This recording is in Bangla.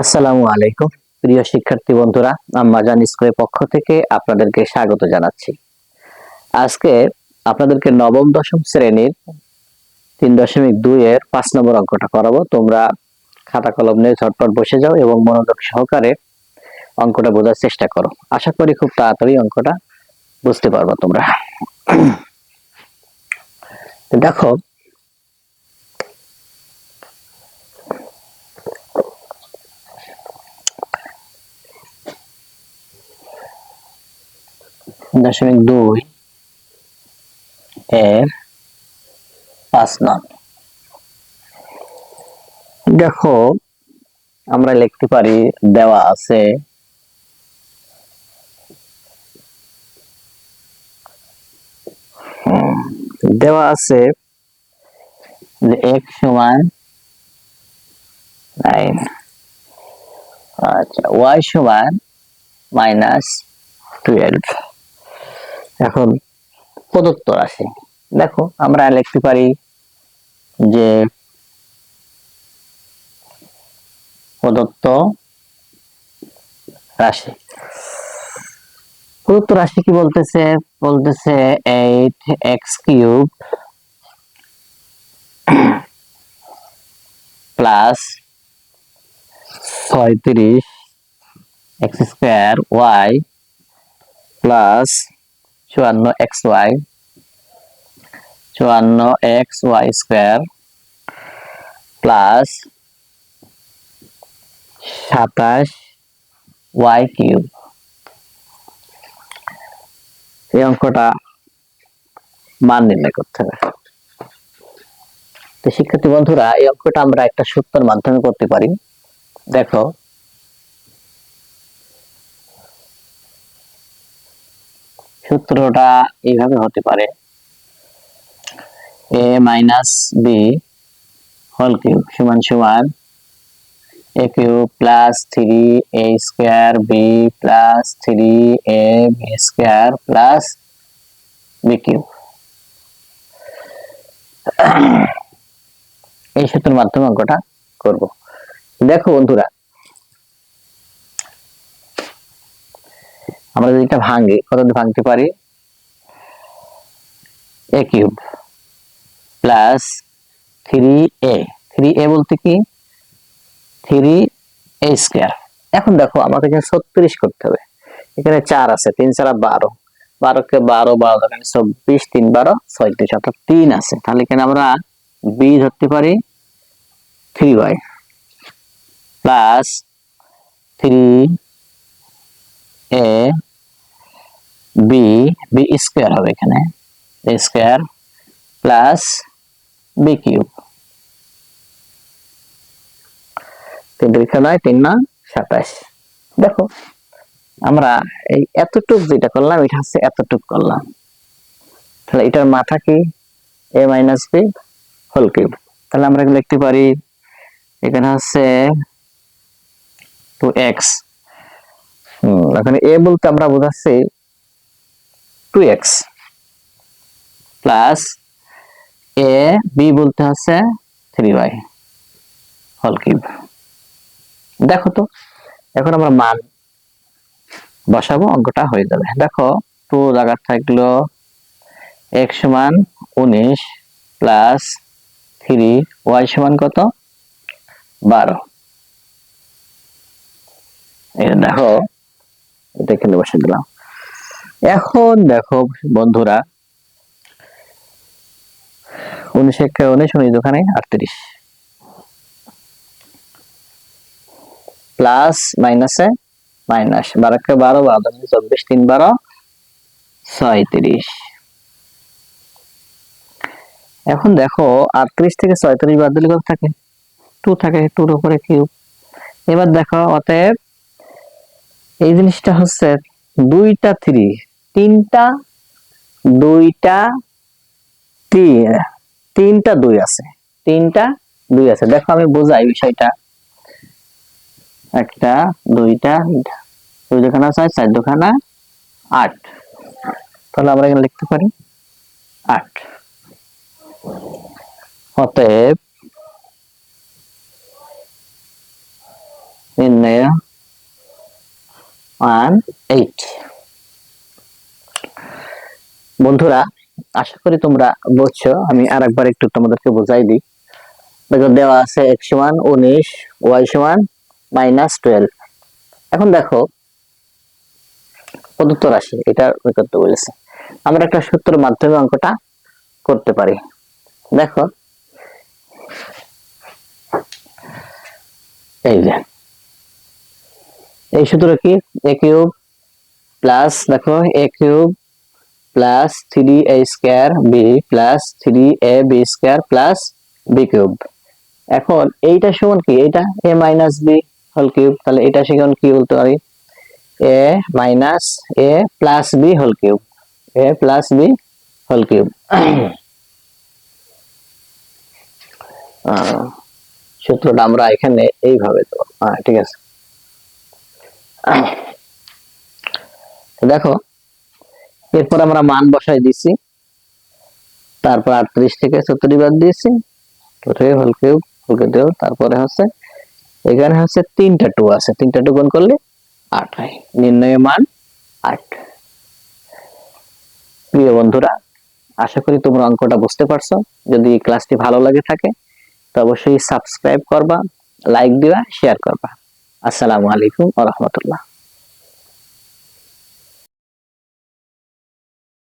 আসসালামু আলাইকুম। প্রিয় শিক্ষার্থী বন্ধুরা, আম্মাজান স্কুলের পক্ষ থেকে আপনাদেরকে স্বাগত জানাচ্ছি। আজকে আপনাদেরকে নবম, দশম শ্রেণির তিন দশমিক দুই এর পাঁচ নম্বর অঙ্কটা করাবো। তোমরা খাতা কলম নিয়ে ঝটপট বসে যাও এবং মনোযোগ সহকারে অঙ্কটা বোঝার চেষ্টা করো। আশা করি খুব তাড়াতাড়ি অঙ্কটা বুঝতে পারব তোমরা। দেখো দশমিক দুই, এর পাঁচ নং দেখো, আমরা লিখতে পারি, দেওয়া আছে দেওয়া আছে যে এক সমান নাইন আচ্ছা ওয়াই সমান মাইনাস টুয়েলভ এখন প্রদত্ত রাশি। দেখো, আমরা লিখতে পারি যে প্রদত্ত রাশি। প্রদত্ত রাশি কি বলতেছে? বলতেছে এইট এক্স কিউব প্লাস ছয়ত্রিশ এক্স স্কোয়ার ওয়াই প্লাস চুয়ান্ন এক্স ওয়াই, চুয়ান্ন এক্স ওয়াই স্কোয়ার প্লাস সাতাশ ওয়াই কিউব। এই অঙ্কটা মান নির্ণয় করতে হবে। তো শিক্ষার্থী বন্ধুরা, এই অঙ্কটা আমরা একটা সূত্রের মাধ্যমে করতে পারি। দেখো সূত্রটা এইভাবে হতে পারে। A minus B whole cube সমান সমান A cube plus three A square B plus three A B square plus B cube এই সূত্রের মাধ্যমে অঙ্কটা করব। দেখো বন্ধুরা আমরা যদি এটা ভাঙি, কত দিয়ে ভাঙতে পারি? A cube plus three A three A বলতে কি? থ্রি এ স্কোয়ার এখন দেখো, আমাকে এখানে ছত্রিশ করতে হবে। এখানে চার আছে, তিন চারা বারো। বারোকে বারো বারো, এখানে চব্বিশ, তিন বারো, ছয়ত্রিশ, অর্থাৎ তিন আছে। তাহলে এখানে আমরা বি ধরতে পারি three Y plus three A B B square হবে এখানে। স্কোয়ার প্লাস বি কিউব তিন পরীক্ষা নয় তিন না, সাতাশ। দেখো, আমরা এই এতটুক যেটা করলাম, এটা হচ্ছে এতটুক করলাম। তাহলে এটার মাথা কি? A minus B whole cube তাহলে আমরা লিখতে পারি, এখানে হচ্ছে টু এক্স এখানে এ বলতে আমরা বোঝাচ্ছি two X plus A B বলতে হচ্ছে থ্রি ওয়াই হল কিউব দেখো তো, এখন আমরা মান বসাবো, অঙ্কটা হয়ে যাবে। দেখো টু জায়গা থাকল এক সমান উনিশ প্লাস থ্রি ওয়াই সমান কত? বারো। দেখো, এটা এখানে বসে দিলাম এখন দেখো বন্ধুরা, উনিশ একে উনিশ উনিশ দোকানে আটত্রিশ। প্লাস, মাইনাসে মাইনাস, বারোকে বারো বারো চব্বিশ, তিন বারো, ছয়ত্রিশ। এখন দেখো, আটত্রিশ থেকে ছয়ত্রিশ বাদ দিলে কত থাকে? টু থাকে, টুর উপরে কিউব। এবার দেখো, অতএব এই জিনিসটা হচ্ছে দুইটা থ্রি। তিনটা, দুইটা তিন তিনটা, দুই আছে। তিনটা, দুই আছে। দেখো আমি বোঝাই বিষয়টা। একটা, দুইটা দুই দোকানা ছয় চার আট। তাহলে আমরা এখানে লিখতে পারি আট। অতএব ওয়ান এইট বন্ধুরা, আশা করি তোমরা বুঝছ, আমি আর একবার একটু তোমাদেরকে বোঝাই দিই। দেখো, দেওয়া আছে এক্স সমান উনিশ ওয়াই সমান মাইনাস টুয়েলভ এখন দেখো, প্রদত্ত রাশি, এটা করতে বলেছে। আমরা একটা সূত্রের মাধ্যমে অঙ্কটা করতে পারি। দেখো, এই যে, এই সূত্র কি? এ কিউব প্লাস দেখো A cube plus three A square B plus three A B square plus B cube এখন এইটা সমান কি? এটা A minus B whole cube তাহলে এটা সমান কি বলতে পারি? A minus A plus B whole cube A plus B whole cube সূত্রটা আমরা এখানে এইভাবে হ্যাঁ ঠিক আছে। দেখো এরপর আমরা মান বসাই দিছি। তারপর আটত্রিশ থেকে সত্তর বাদ দিয়েছি। হোল কিউব হোল তারপরে হচ্ছে, এখানে হচ্ছে তিনটা টু আছে। তিনটা টু গুণ করলে আট হয়। নির্ণয় মান আট। প্রিয় বন্ধুরা, আশা করি তোমরা অঙ্কটা বুঝতে পারছ। যদি ক্লাসটি ভালো লাগে থাকে, তো অবশ্যই সাবস্ক্রাইব করবা লাইক দিবা শেয়ার করবা। আসসালামু আলাইকুম ওয়া রাহমাতুল্লাহ।